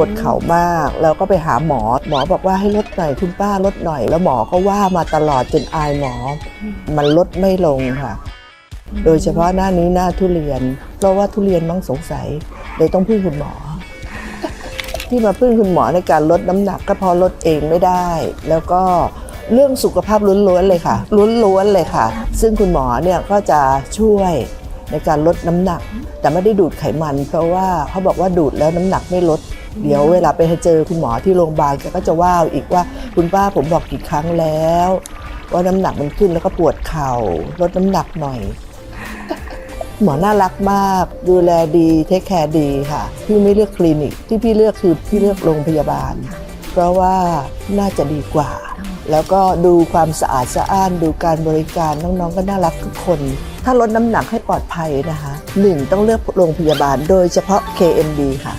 วดเข่ามาก แล้วก็ไปหาหมอ หมอบอกว่าให้ลดหน่อยคุณป้าลดหน่อย แล้วหมอก็ว่ามาตลอดจนอายหมอ มันลดไม่ลงค่ะ โดยเฉพาะหน้านี้หน้าทุเรียน เพราะว่าทุเรียนมั้งสงสัยเลยต้องพึ่งคุณหมอ ที่มาพึ่งคุณหมอในการลดน้ำหนักก็พอลดเองไม่ได้ แล้วก็เรื่องสุขภาพล้วนๆเลยค่ะล้วนๆเลยค่ะ ซึ่งคุณหมอเนี่ยก็จะช่วยในการลดน้ำหนัก แต่ไม่ได้ดูดไขมัน เพราะว่าเขาบอกว่าดูดแล้วน้ำหนักไม่ลด เดี๋ยวเวลาไปเจอคุณหมอที่โรงพยาบาลแกก็จะว่าอีกว่าคุณป้าผมบอกกี่ครั้งแล้ว ว่าน้ำหนักมันขึ้นแล้วก็ปวดเข่าลดน้ำหนักหน่อย หมอน่ารักมาก ดูแลดีเทคแคร์ดีค่ะ พี่ไม่เลือกคลินิก ที่พี่เลือกคือพี่เลือกโรงพยาบาล เพราะว่าน่าจะดีกว่า แล้วก็ดูความสะอาดสะอ้านดูการบริการน้องๆก็น่ารักทุกคนถ้าลดน้ำหนักให้ปลอดภัยนะคะหนึ่งต้องเลือกโรงพยาบาลโดยเฉพาะ KMD ค่ะ